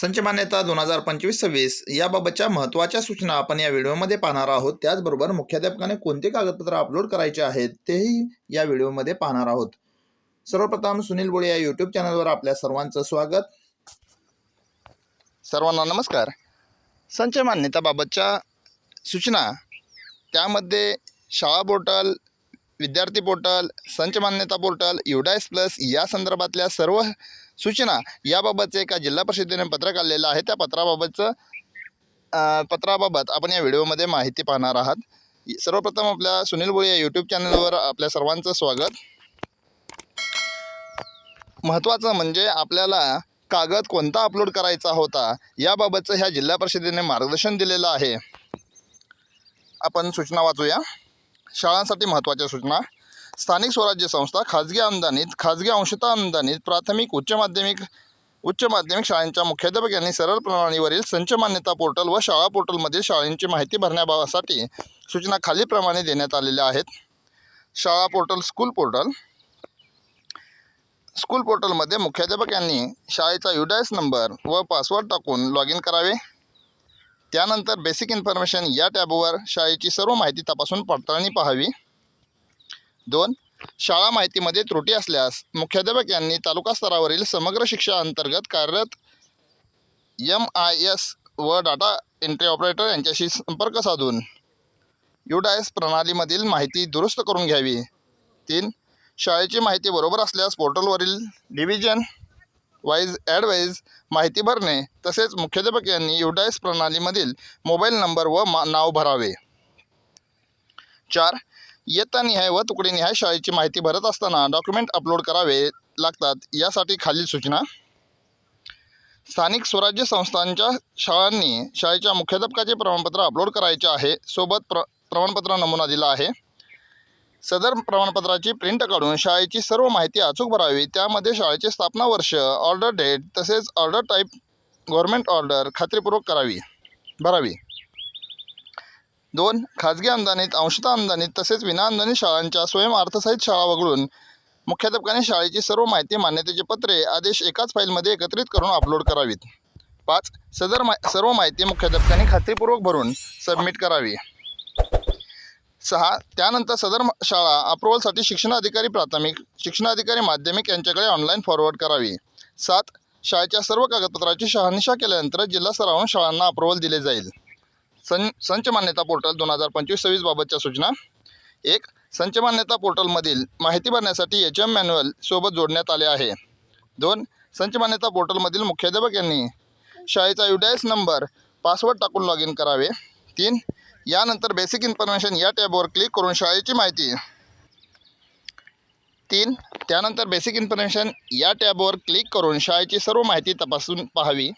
संच मान्यता दोन हजार पंचवीस सव्वीस याबाबतच्या महत्त्वाच्या सूचना आपण या व्हिडिओमध्ये पाहणार आहोत. त्याचबरोबर मुख्याध्यापकाने कोणते कागदपत्र अपलोड करायचे आहेत तेही या व्हिडिओमध्ये पाहणार आहोत. सर्वप्रथम सुनील बोळे या यूट्यूब चॅनलवर आपल्या सर्वांचं स्वागत. सर्वांना नमस्कार. संच मान्यताबाबतच्या सूचना. त्यामध्ये शाळा पोर्टल विद्यार्थी पोर्टल संच मान्यता पोर्टल युडायस प्लस या संदर्भातल्या सर्व सूचना याबाबतचं एका जिल्हा परिषदेने पत्र काढलेलं आहे. त्या पत्राबाबतचं पत्राबाबत आपण या व्हिडिओमध्ये माहिती पाहणार आहात. सर्वप्रथम आपल्या सुनील बोळे या यूट्यूब चॅनलवर आपल्या सर्वांचं स्वागत. महत्त्वाचं म्हणजे आपल्याला कागद कोणता अपलोड करायचा होता याबाबतचं ह्या जिल्हा परिषदेने मार्गदर्शन दिलेलं आहे. आपण सूचना वाचूया. शाळांसाठी महत्त्वाच्या सूचना. स्थानिक स्वराज्य संस्था खाजगी अनुदानित खाजगी अंशतः अनुदानित प्राथमिक उच्च माध्यमिक उच्च माध्यमिक शाळांच्या मुख्याध्यापक यांनी सरळ प्रणालीवरील संच मान्यता पोर्टल व शाळा पोर्टलमधील शाळांची माहिती भरण्यासाठी सूचना खालीलप्रमाणे देण्यात आलेल्या आहेत. शाळा पोर्टल स्कूल पोर्टल. स्कूल पोर्टलमध्ये मुख्याध्यापक यांनी शाळेचा युडायस नंबर व पासवर्ड टाकून लॉग इन करावे. त्यानंतर बेसिक इन्फॉर्मेशन या टॅबवर शाळेची सर्व माहिती तपासून पडताळणी पाहावी. दोन शाळा माहितीमध्ये त्रुटी असल्यास मुख्याध्यापक यांनी तालुका स्तरावरील समग्र शिक्षा अंतर्गत कार्यरत एम आय एस व डाटा एंट्री ऑपरेटर यांच्याशी संपर्क साधून युडायस प्रणालीमधील माहिती दुरुस्त करून घ्यावी. तीन शाळेची माहिती बरोबर असल्यास पोर्टलवरील डिव्हिजन वाईज ॲडवाईज माहिती भरणे तसेच मुख्याध्यापक यांनी युडायस प्रणालीमधील मोबाईल नंबर व मा नाव भरावे. चार इयत्ता निहाय व तुकडीनिहाय शाळेची माहिती भरत असताना डॉक्युमेंट अपलोड करावे लागतात. यासाठी खालील सूचना. स्थानिक स्वराज्य संस्थांच्या शाळांनी शाळेच्या मुख्याध्यापकाचे प्रमाणपत्र अपलोड करायचे आहे. सोबत प्र प्रमाणपत्र नमुना दिला आहे. सदर प्रमाणपत्राची प्रिंट काढून शाळेची सर्व माहिती अचूक भरावी. त्यामध्ये शाळेचे स्थापना वर्ष ऑर्डर डेट तसेच ऑर्डर टाईप गव्हर्मेंट ऑर्डर खात्रीपूर्वक करावी भरावी. दोन खाजगी अनुदानित अंशतः अनुदानित तसेच विनाअनुदानित शाळांच्या स्वयं अर्थसहित शाळा वगळून मुख्याध्यापकाने शाळेची सर्व माहिती मान्यतेचे पत्रे आदेश एकाच फाईलमध्ये एकत्रित करून अपलोड करावीत. पाच सदर मा सर्व माहिती मुख्याध्यापकाने खात्रीपूर्वक भरून सबमिट करावी. सहा त्यानंतर सदर म- शाळा अप्रुव्हलसाठी शिक्षणाधिकारी प्राथमिक शिक्षणाधिकारी माध्यमिक यांच्याकडे ऑनलाईन फॉरवर्ड करावी. सात शाळेच्या सर्व कागदपत्राची शहानिशा केल्यानंतर जिल्हा स्तरावरून शाळांना अप्रुव्हल दिले जाईल. सं संच मान्यता पोर्टल दोन हजार पंचवीस सव्वीस बाबतच्या सूचना. एक संच मान्यता पोर्टलमधील माहिती भरण्यासाठी एच एम मॅन्युअल सोबत जोडण्यात आले आहे. दोन संच मान्यता पोर्टलमधील मुख्याध्यापक यांनी शाळेचा युडायस नंबर पासवर्ड टाकून लॉग इन करावे. तीन यानंतर बेसिक इन्फॉर्मेशन या टॅबवर क्लिक करून शाळेची माहिती. तीन त्यानंतर बेसिक इन्फॉर्मेशन या टॅबवर क्लिक करून शाळेची सर्व माहिती तपासून पाहावी.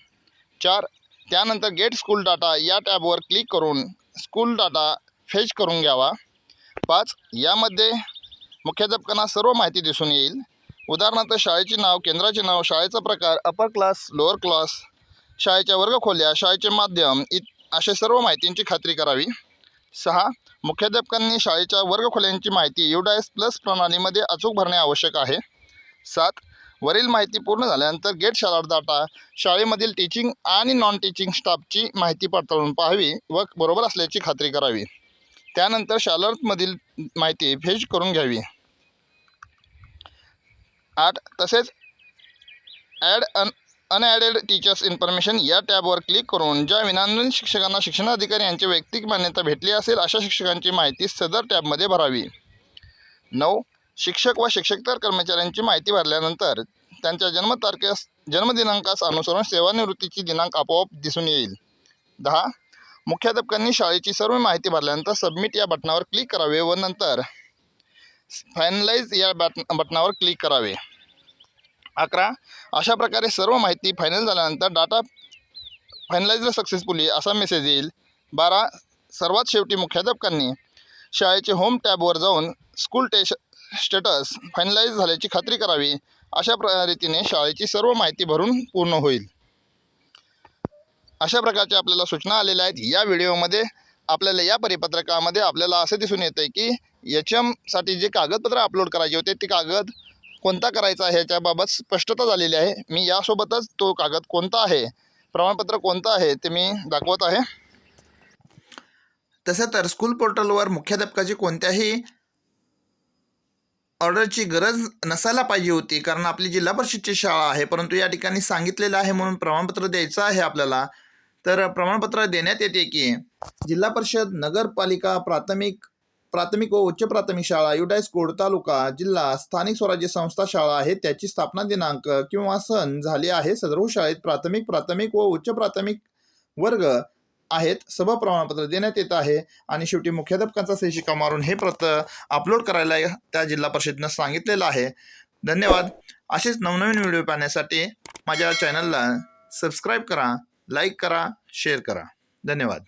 चार त्यानंतर गेट स्कूल डाटा या टॅबवर क्लिक करून स्कूल डाटा फेच करून घ्यावा. पाच यामध्ये मुख्याध्यापकांना सर्व माहिती दिसून येईल. उदाहरणार्थ शाळेचे नाव केंद्राचे नाव शाळेचा प्रकार अपर क्लास लोअर क्लास शाळेच्या वर्गखोल्या शाळेचे माध्यम इत अशा सर्व माहितींची खात्री करावी. सहा मुख्याध्यापकांनी शाळेच्या वर्गखोल्यांची माहिती युडायस प्लस प्रणालीमध्ये अचूक भरणे आवश्यक आहे. सात वरील माहिती पूर्ण झाल्यानंतर गेट शालार डाटा शाळेमधील टीचिंग आणि नॉन टीचिंग स्टाफची माहिती पडताळून पाहावी व बरोबर असल्याची खात्री करावी. त्यानंतर शालार्थमधील माहिती फेज करून घ्यावी. आठ तसेच ॲड अन अनॲडेड टीचर्स इन्फॉर्मेशन या टॅबवर क्लिक करून ज्या विनांनुदानित शिक्षकांना शिक्षण अधिकारी यांची वैयक्तिक मान्यता भेटली असेल अशा शिक्षकांची माहिती सदर टॅबमध्ये भरावी. नऊ शिक्षक व शिक्षकेतर कर्मचाऱ्यांची माहिती भरल्यानंतर त्यांच्या जन्मतारखेस जन्मदिनांकास अनुसरून सेवानिवृत्तीची दिनांक आपोआप दिसून येईल. दहा मुख्याध्यापकांनी शाळेची सर्व माहिती भरल्यानंतर सबमिट या बटनावर क्लिक करावे व नंतर फायनलाइज या बट बटनावर क्लिक करावे. अकरा अशा प्रकारे सर्व माहिती फायनल झाल्यानंतर डाटा फायनलाइज सक्सेसफुली असा मेसेज येईल. बारा सर्वात शेवटी मुख्याध्यापकांनी शाळेचे होम टॅबवर जाऊन स्कूल टेश स्टेटस फायनलाइज झाल्याची खात्री करावी अशा प्र रीतीने शाळेची सर्व माहिती भरून पूर्ण होईल. अशा प्रकारच्या आपल्याला सूचना आलेल्या आहेत. या व्हिडिओमध्ये आपल्याला या परिपत्रकामध्ये आपल्याला असं दिसून येतं आहे की एच एमसाठी जे कागदपत्र अपलोड करायचे होते ते कागद कोणता करायचा आहे ह्याच्याबाबत स्पष्टता झालेली आहे. मी यासोबतच तो कागद कोणता आहे प्रमाणपत्र कोणतं आहे ते मी दाखवत आहे. तसं तर स्कूल पोर्टलवर मुख्याध्यापकाची कोणत्याही ऑर्डरची गरज नसायला पाहिजे होती कारण आपली जिल्हा परिषदची शाळा आहे परंतु या ठिकाणी सांगितलेलं आहे म्हणून प्रमाणपत्र द्यायचं आहे आपल्याला. तर प्रमाणपत्र देण्यात येते की जिल्हा परिषद नगरपालिका प्राथमिक प्राथमिक व उच्च प्राथमिक शाळा युडायस कोड तालुका जिल्हा स्थानिक स्वराज्य संस्था शाळा आहे त्याची स्थापना दिनांक किंवा सण झाले आहे सदर शाळेत प्राथमिक प्राथमिक व उच्च प्राथमिक वर्ग आहेत. सभा प्रमाणपत्र देण्यात येत आहे आणि शेवटी मुख्याध्यापकांचा सहीशिका मारून हे प्रत अपलोड करायला त्या जिल्हा परिषदेनं सांगितलेलं आहे. धन्यवाद. असेच नवनवीन व्हिडिओ पाहण्यासाठी माझ्या चॅनलला सबस्क्राईब करा लाईक करा शेअर करा. धन्यवाद.